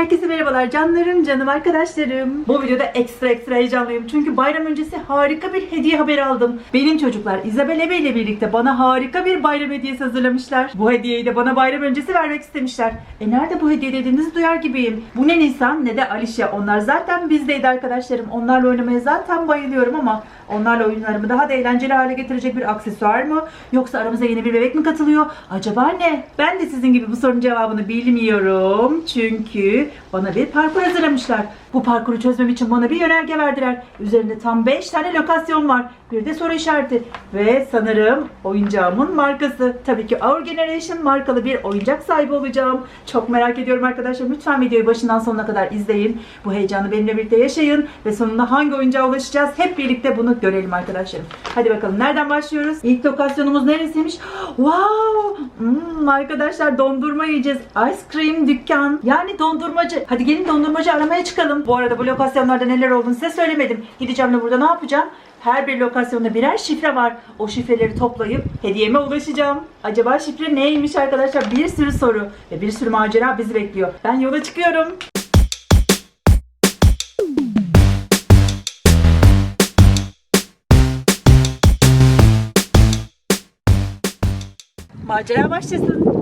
Herkese merhabalar canlarım, canım arkadaşlarım. Bu videoda ekstra ekstra heyecanlıyım. Çünkü bayram öncesi harika bir hediye haberi aldım. Benim çocuklar Isabel Ebe ile birlikte bana harika bir bayram hediyesi hazırlamışlar. Bu hediyeyi de bana bayram öncesi vermek istemişler. E nerede bu hediye dediğinizi duyar gibiyim. Bu ne Nisan ne de Alişe. Onlar zaten bizdeydi arkadaşlarım. Onlarla oynamaya zaten bayılıyorum ama onlarla oyunlarımı daha da eğlenceli hale getirecek bir aksesuar mı? Yoksa aramıza yeni bir bebek mi katılıyor? Acaba ne? Ben de sizin gibi bu sorunun cevabını bilmiyorum. Çünkü bana bir parkur hazırlamışlar. Bu parkuru çözmem için bana bir yönerge verdiler. Üzerinde tam 5 tane lokasyon var. Bir de soru işareti. Ve sanırım oyuncağımın markası. Tabii ki Our Generation markalı bir oyuncak sahibi olacağım. Çok merak ediyorum arkadaşlar. Lütfen videoyu başından sonuna kadar izleyin. Bu heyecanı benimle birlikte yaşayın. Ve sonunda hangi oyuncağa ulaşacağız? Hep birlikte bunu görelim arkadaşlarım. Hadi bakalım nereden başlıyoruz? İlk lokasyonumuz neresiymiş? Wow! Hmm, arkadaşlar dondurma yiyeceğiz. Ice cream dükkan. Yani dondurmacı. Hadi gelin dondurmacı aramaya çıkalım. Bu arada bu lokasyonlarda neler olduğunu size söylemedim. Gideceğim de burada ne yapacağım? Her bir lokasyonda birer şifre var. O şifreleri toplayıp hediyeme ulaşacağım. Acaba şifre neymiş arkadaşlar? Bir sürü soru ve bir sürü macera bizi bekliyor. Ben yola çıkıyorum. Macera başlasın.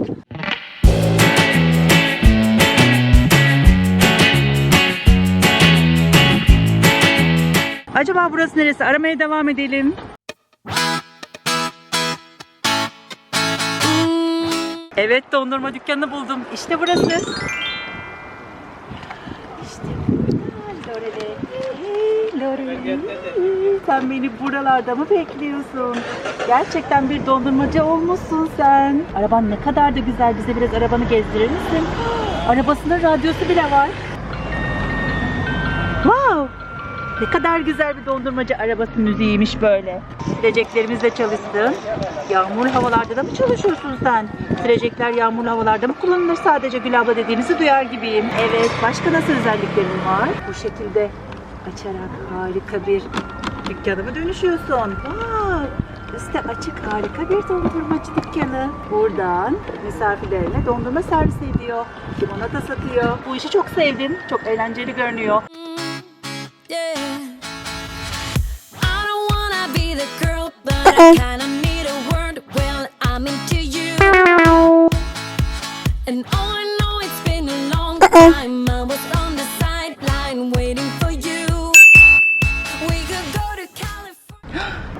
Acaba burası neresi? Aramaya devam edelim. Evet dondurma dükkanını buldum. İşte burası. İşte Lorelei. Sen beni buralarda mı bekliyorsun? Gerçekten bir dondurmacı olmuşsun sen. Araban ne kadar da güzel. Bize biraz arabanı gezdirir misin? Arabasında radyosu bile var. Ne kadar güzel bir dondurmacı arabası müziğiymiş böyle. Sileceklerimiz de çalışsın. Yağmurlu havalarda da mı çalışıyorsun sen? Silecekler yağmurlu havalarda mı kullanılır sadece Gül abla dediğinizi duyar gibiyim. Evet, başka nasıl özelliklerin var? Bu şekilde açarak harika bir dükkana mı dönüşüyorsun? Wow! Üste açık harika bir dondurmacı dükkanı. Buradan misafirlerine dondurma servis ediyor. Limonata satıyor. Bu işi çok sevdim. Çok eğlenceli görünüyor.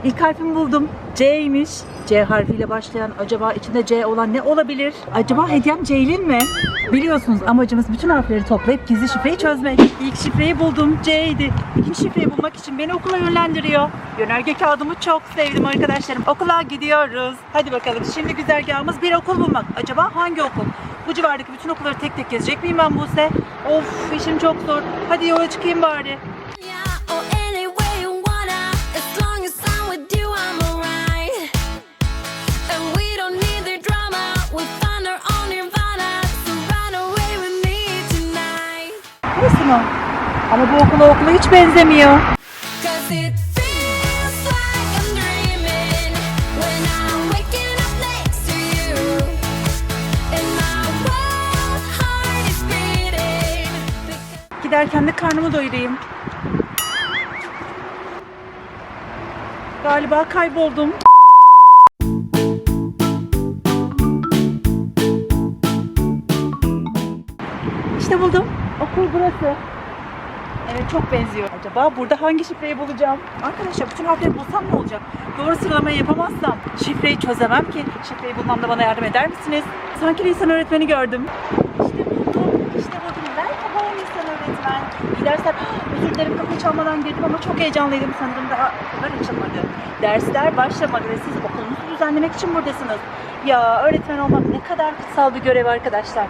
İlk harfimi buldum. C'ymiş. C harfiyle başlayan acaba içinde C olan ne olabilir? Acaba hediyem Ceylin mi? Biliyorsunuz amacımız bütün harfleri toplayıp gizli şifreyi çözmek. İlk şifreyi buldum. C'ydi. İkinci şifreyi bulmak için beni okula yönlendiriyor. Yönerge kağıdımı çok sevdim arkadaşlarım. Okula gidiyoruz. Hadi bakalım. Şimdi güzergahımız bir okul bulmak. Acaba hangi okul? Bu civardaki bütün okulları tek tek gezecek miyim ben Buse? Of işim çok zor. Hadi yola çıkayım bari. Burası mı? Ama bu okula okula hiç benzemiyor. Giderken de karnımı doyurayım. Galiba kayboldum. İşte buldum. Okul burası. Evet çok benziyor. Acaba burada hangi şifreyi bulacağım? Arkadaşlar bütün harfleri bulsam ne olacak? Doğru sıralamayı yapamazsam şifreyi çözemem ki. Şifreyi bulmamda bana yardım eder misiniz? Sanki lisan öğretmeni gördüm. İşte buldum. İşte buldum. Merhaba lisan öğretmen. Gidersen özür dilerim kapıyı çalmadan girdim ama çok heyecanlıydım sanırım daha okullar açılmadı. Dersler başlamadı ve siz okulunuzu düzenlemek için buradasınız. Ya öğretmen olmak ne kadar kutsal bir görev arkadaşlar.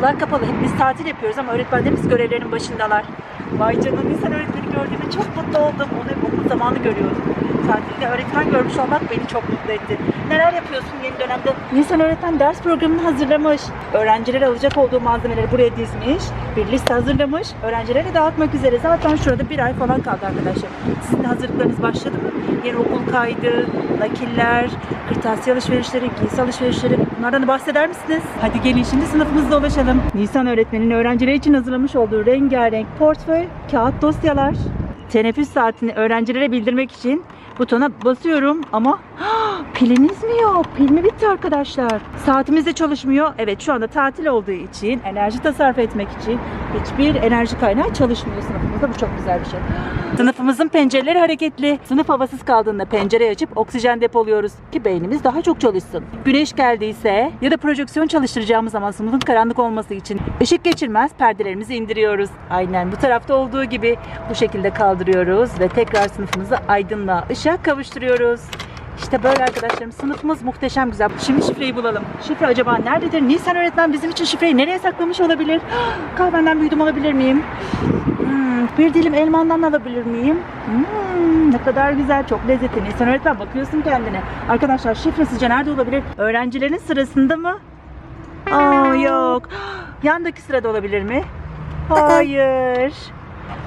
Okullar kapalı. Hepimiz tatil yapıyoruz ama öğretmenlerimiz görevlerinin başındalar. Vay canına insan öğretmeni gördüğüme çok mutlu oldum. Onu hep okul zamanı görüyorum. Tatilde öğretmen görmüş olmak beni çok mutlu etti. Neler yapıyorsun yeni dönemde? Nisan öğretmen ders programını hazırlamış. Öğrenciler alacak olduğu malzemeleri buraya dizmiş. Bir liste hazırlamış. Öğrencilere dağıtmak üzere. Zaten şurada bir ay falan kaldı arkadaşlar. Sizin hazırlıklarınız başladı mı? Yeni okul kaydı, nakiller, kırtasiye alışverişleri, giysi alışverişleri. Bunlardan da bahseder misiniz? Hadi gelin şimdi sınıfımızda dolaşalım. Nisan öğretmenin öğrenciler için hazırlamış olduğu rengarenk portföy, kağıt dosyalar. Teneffüs saatini öğrencilere bildirmek için butona basıyorum ama pilimiz mi yok? Pil mi bitti arkadaşlar? Saatimiz de çalışmıyor. Evet şu anda tatil olduğu için enerji tasarruf etmek için hiçbir enerji kaynağı çalışmıyor sınıfımızda. Bu çok güzel bir şey. Sınıfımızın pencereleri hareketli. Sınıf havasız kaldığında pencere açıp oksijen depoluyoruz ki beynimiz daha çok çalışsın. Güneş geldiyse ya da projeksiyon çalıştıracağımız zaman sınıfın karanlık olması için ışık geçirmez perdelerimizi indiriyoruz. Aynen bu tarafta olduğu gibi bu şekilde kaldırıyoruz ve tekrar sınıfımızı aydınlığa, ışığa kavuşturuyoruz. İşte böyle arkadaşlarım sınıfımız muhteşem güzel. Şimdi şifreyi bulalım. Şifre acaba nerededir? Nisan öğretmen bizim için şifreyi nereye saklamış olabilir? Kahvenden büyüdüm alabilir miyim? Hmm, bir dilim elmandan alabilir miyim? Hmm, ne kadar güzel, çok lezzetli. Nisan öğretmen bakıyorsun kendine. Arkadaşlar şifre sizce nerede olabilir? Öğrencilerin sırasında mı? Aa yok. Yandaki sırada olabilir mi? Hayır.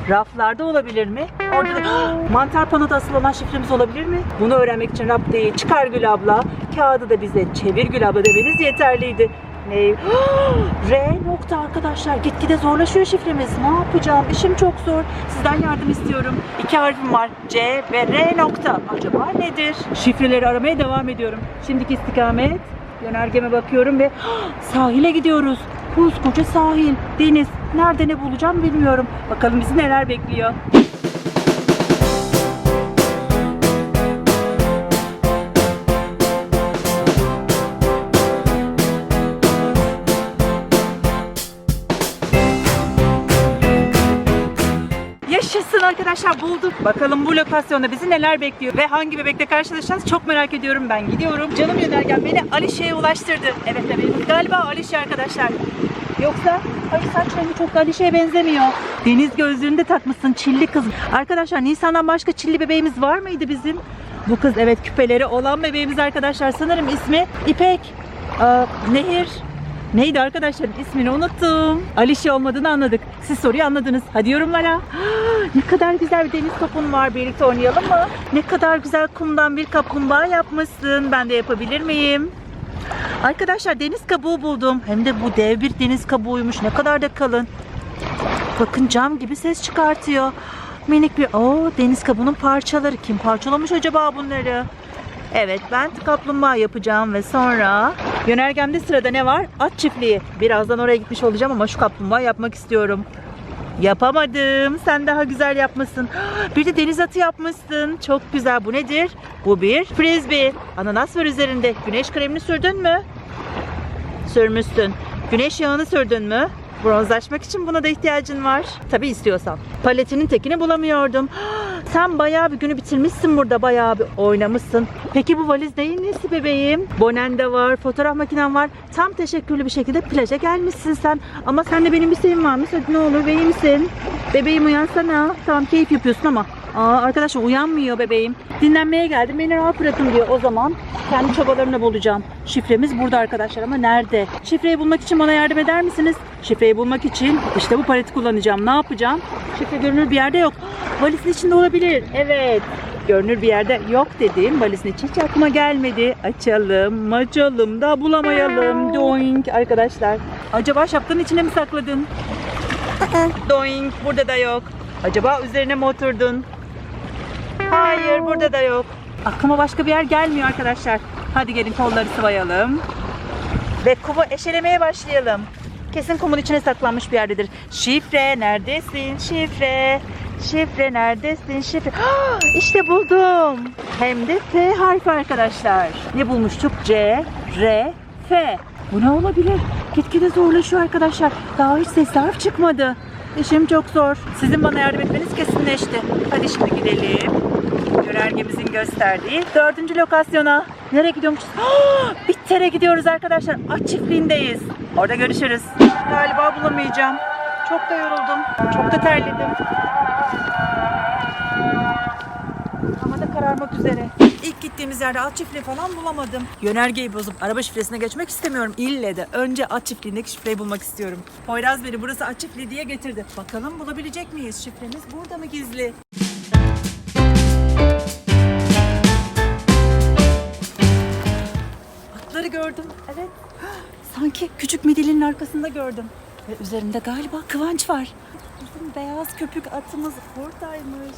Raflarda olabilir mi? Orada da mantar panoda asılı olan şifremiz olabilir mi? Bunu öğrenmek için rap değil. Çıkar Gül abla. Kağıdı da bize çevir Gül abla demeniz yeterliydi. Ne? R nokta arkadaşlar. Gitgide zorlaşıyor şifremiz. Ne yapacağım? İşim çok zor. Sizden yardım istiyorum. İki harfim var. C ve R nokta. Acaba nedir? Şifreleri aramaya devam ediyorum. Şimdiki istikamet. Yönergeme bakıyorum ve sahile gidiyoruz. Koskoca sahil, deniz. Nerede ne bulacağım bilmiyorum. Bakalım bizi neler bekliyor. Yaşasın arkadaşlar bulduk. Bakalım bu lokasyonda bizi neler bekliyor ve hangi bebekle karşılaşacağız çok merak ediyorum. Ben gidiyorum. Canım yönergen beni Alişe'ye ulaştırdı. Evet bebeğimiz galiba Alişe arkadaşlar. Yoksa hayır saç rengi çok Alişe'ye benzemiyor. Deniz gözlüğünü de takmışsın çilli kız. Arkadaşlar Nisan'dan başka çilli bebeğimiz var mıydı bizim? Bu kız evet küpeleri olan bebeğimiz arkadaşlar. Sanırım ismi İpek. Aa, Nehir. Neydi arkadaşlar ismini unuttum. Alişe olmadığını anladık. Siz soruyu anladınız. Hadi yorumlara. ne kadar güzel bir deniz topun var. Birlikte oynayalım mı? Ne kadar güzel kumdan bir kaplumbağa yapmışsın. Ben de yapabilir miyim? Arkadaşlar deniz kabuğu buldum. Hem de bu dev bir deniz kabuğuymuş. Ne kadar da kalın. Bakın cam gibi ses çıkartıyor. Minik bir o deniz kabuğunun parçaları. Kim parçalamış acaba bunları? Evet ben kaplumbağa yapacağım ve sonra yönergemde sırada ne var? At çiftliği. Birazdan oraya gitmiş olacağım ama şu kaplumbağa yapmak istiyorum. Yapamadım. Sen daha güzel yapmışsın. Bir de deniz atı yapmışsın. Çok güzel. Bu nedir? Bu bir frisbee. Ananas var üzerinde. Güneş kremini sürdün mü? Sürmüşsün. Güneş yağını sürdün mü? Bronzlaşmak için buna da ihtiyacın var. Tabii istiyorsan. Paletinin tekini bulamıyordum. Sen bayağı bir günü bitirmişsin burada. Bayağı bir oynamışsın. Peki bu valiz neyin nesi bebeğim? Bonen de var, fotoğraf makinen var. Tam teşekkürlü bir şekilde plaja gelmişsin sen. Ama sende benim bir şeyim varmış. Hadi ne olur misin? Bebeğim uyansana. Tamam keyif yapıyorsun ama. Aa arkadaşlar uyanmıyor bebeğim. Dinlenmeye geldim. Beni rahat bırakın diyor. O zaman kendi çabalarımla bulacağım. Şifremiz burada arkadaşlar ama nerede? Şifreyi bulmak için bana yardım eder misiniz? Şifreyi bulmak için işte bu paleti kullanacağım. Ne yapacağım? Şifre görünür bir yerde yok. Valizin içinde olabilir. Evet. Görünür bir yerde yok dediğim valizin içi hiç aklıma gelmedi. Açalım, açalım da bulamayalım. Doink arkadaşlar. Acaba şapkanın içine mi sakladın? Doink burada da yok. Acaba üzerine mi oturdun? Hayır burada da yok. Aklıma başka bir yer gelmiyor arkadaşlar. Hadi gelin kolları sıvayalım. Ve kumu eşelemeye başlayalım. Kesin kumun içine saklanmış bir yerdedir. Şifre neredesin şifre? Şifre neredesin şifre? Ah, işte buldum. Hem de F harfi arkadaşlar. Ne bulmuştuk? C, R, F. Bu ne olabilir? Gitgide zorlaşıyor arkadaşlar. Daha hiç ses harf çıkmadı. İşim çok zor. Sizin bana yardım etmeniz kesinleşti. Hadi şimdi gidelim. Yönergemizin gösterdiği dördüncü lokasyona. Nereye gidiyormuşuz? Ah, Bitter'e gidiyoruz arkadaşlar. At çiftliğindeyiz. Orada görüşürüz. Galiba bulamayacağım. Çok da yoruldum. Çok da terledim. Ama da kararmak üzere. İlk gittiğimiz yerde at çiftliği falan bulamadım. Yönergeyi bozup araba şifresine geçmek istemiyorum. İlle de önce at çiftliğindeki şifreyi bulmak istiyorum. Poyraz beni burası at çiftliği diye getirdi. Bakalım bulabilecek miyiz? Şifremiz burada mı gizli? Gördüm. Evet. Sanki küçük midilinin arkasında gördüm. Ve üzerinde galiba kıvanç var. Bizim beyaz köpük atımız buradaymış.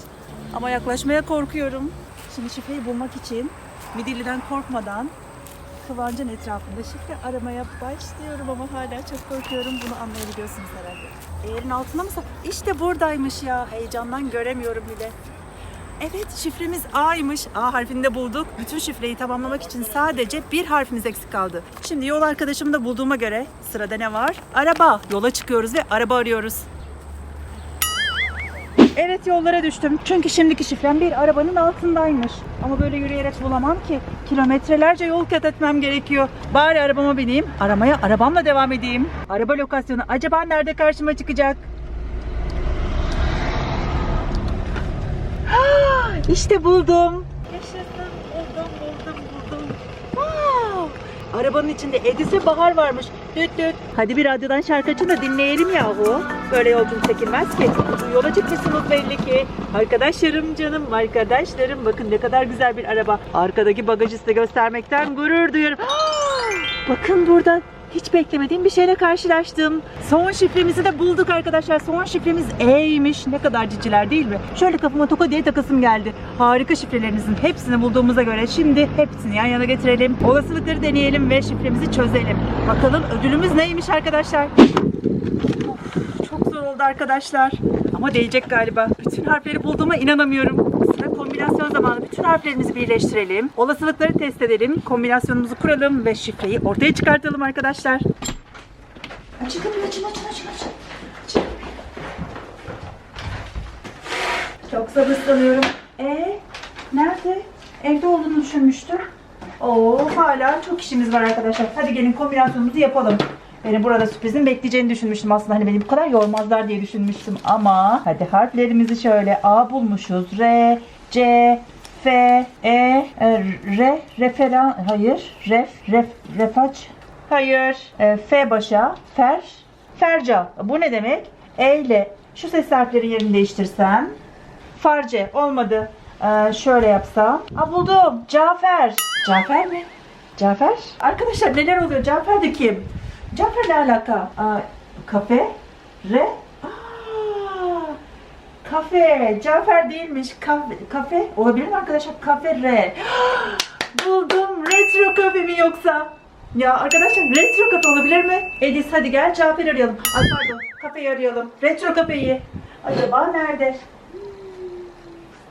Ama yaklaşmaya korkuyorum. Şimdi şifreyi bulmak için midilliden korkmadan Kıvancın etrafında şifre aramaya başlıyorum ama hala çok korkuyorum. Bunu anlayabiliyorsunuz herhalde. Eğerin altında mı? sak- İşte buradaymış ya. Heyecandan göremiyorum bile. Evet şifremiz A'ymış. A harfini de bulduk. Bütün şifreyi tamamlamak için sadece bir harfimiz eksik kaldı. Şimdi yol arkadaşımı da bulduğuma göre sırada ne var? Araba. Yola çıkıyoruz ve araba arıyoruz. Evet yollara düştüm. Çünkü şimdiki şifrem bir arabanın altındaymış. Ama böyle yürüyerek bulamam ki. Kilometrelerce yol kat etmem gerekiyor. Bari arabama bineyim. Aramaya arabamla devam edeyim. Araba lokasyonu acaba nerede karşıma çıkacak? İşte buldum. Yaşasın. Buldum, buldum, buldum. Wow. Arabanın içinde Edis ve Bahar varmış. Düt düt. Hadi bir radyodan şarkı açın da dinleyelim yahu. Böyle yolculuk çekilmez ki. Yola çıkmışsınız belli ki. Arkadaşlarım canım, arkadaşlarım. Bakın ne kadar güzel bir araba. Arkadaki bagajı size göstermekten gurur duyuyorum. Bakın burada hiç beklemediğim bir şeyle karşılaştım. Son şifremizi de bulduk arkadaşlar. Son şifremiz E'ymiş. Ne kadar ciciler değil mi? Şöyle kafama toka diye takasım geldi. Harika şifrelerinizin hepsini bulduğumuza göre şimdi hepsini yan yana getirelim. Olasılıkları deneyelim ve şifremizi çözelim. Bakalım ödülümüz neymiş arkadaşlar? Of, çok zor oldu arkadaşlar. Ama değecek galiba. Bütün harfleri bulduğuma inanamıyorum. Kombinasyon zamanı. Bütün harflerimizi birleştirelim. Olasılıkları test edelim. Kombinasyonumuzu kuralım ve şifreyi ortaya çıkartalım arkadaşlar. Açın kapıyı açın açın. açın. Çok sabırsızlanıyorum. E nerede? Evde olduğunu düşünmüştüm. Oo hala çok işimiz var arkadaşlar. Hadi gelin kombinasyonumuzu yapalım. Beni burada sürprizin bekleyeceğini düşünmüştüm aslında. Hani beni bu kadar yormazlar diye düşünmüştüm. Ama hadi harflerimizi şöyle A bulmuşuz. R, C, F, E, R, referan, hayır. Ref, ref, refaç, hayır. E, F başa, fer, ferca. Bu ne demek? E ile şu ses harflerin yerini değiştirsem. Farce olmadı. Ee, şöyle yapsam. Aa buldum. Cafer. Cafer mi? Cafer? Arkadaşlar neler oluyor? Cafer de kim? Cafer ne alaka? Aa, kafe? Re? Kafe. Cafer değilmiş. Kafe, kafe. Olabilir mi arkadaşlar? Kafe re. Buldum. Retro kafe mi yoksa? Ya arkadaşlar retro kafe olabilir mi? Edis hadi gel Cafer arayalım. Ay pardon kafeyi arayalım. Retro kafeyi. Acaba nerede?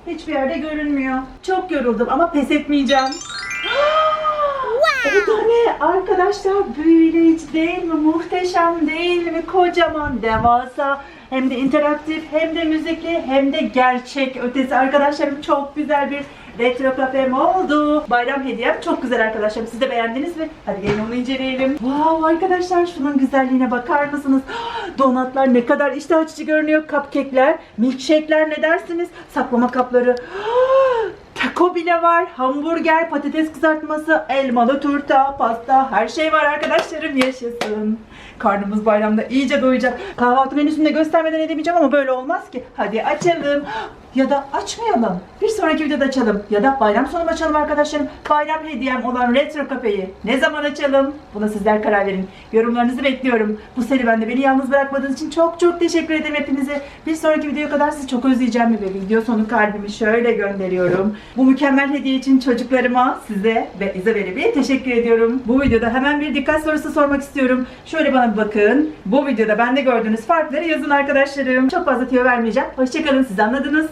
Hiçbir yerde görünmüyor. Çok yoruldum ama pes etmeyeceğim. Anne arkadaşlar büyüleyici değil mi? Muhteşem değil mi? Kocaman, devasa. Hem de interaktif, hem de müzikli, hem de gerçek ötesi. Arkadaşlarım çok güzel bir retro kafem oldu. Bayram hediyem çok güzel arkadaşlarım. Siz de beğendiniz mi? Hadi gelin onu inceleyelim. Wow arkadaşlar şunun güzelliğine bakar mısınız? Donatlar ne kadar iştah açıcı görünüyor. Cupcake'ler, milkshake'ler ne dersiniz? Saklama kapları. Taco bile var, hamburger, patates kızartması, elmalı turta, pasta, her şey var arkadaşlarım yaşasın. Karnımız bayramda iyice doyacak. Kahvaltı menüsünü de göstermeden edemeyeceğim ama böyle olmaz ki. Hadi açalım. Ya da açmayalım. Bir sonraki videoda açalım. Ya da bayram sonu açalım arkadaşlarım. Bayram hediyem olan Retro Kafe'yi ne zaman açalım? Buna sizler karar verin. Yorumlarınızı bekliyorum. Bu serüvende beni yalnız bırakmadığınız için çok çok teşekkür ederim hepinize. Bir sonraki videoya kadar sizi çok özleyeceğim ve video sonu kalbimi şöyle gönderiyorum. Bu mükemmel hediye için çocuklarıma, size ve İzabel'e bir teşekkür ediyorum. Bu videoda hemen bir dikkat sorusu sormak istiyorum. Şöyle bana bir bakın. Bu videoda bende gördüğünüz farkları yazın arkadaşlarım. Çok fazla tüyo vermeyeceğim. Hoşçakalın siz anladınız.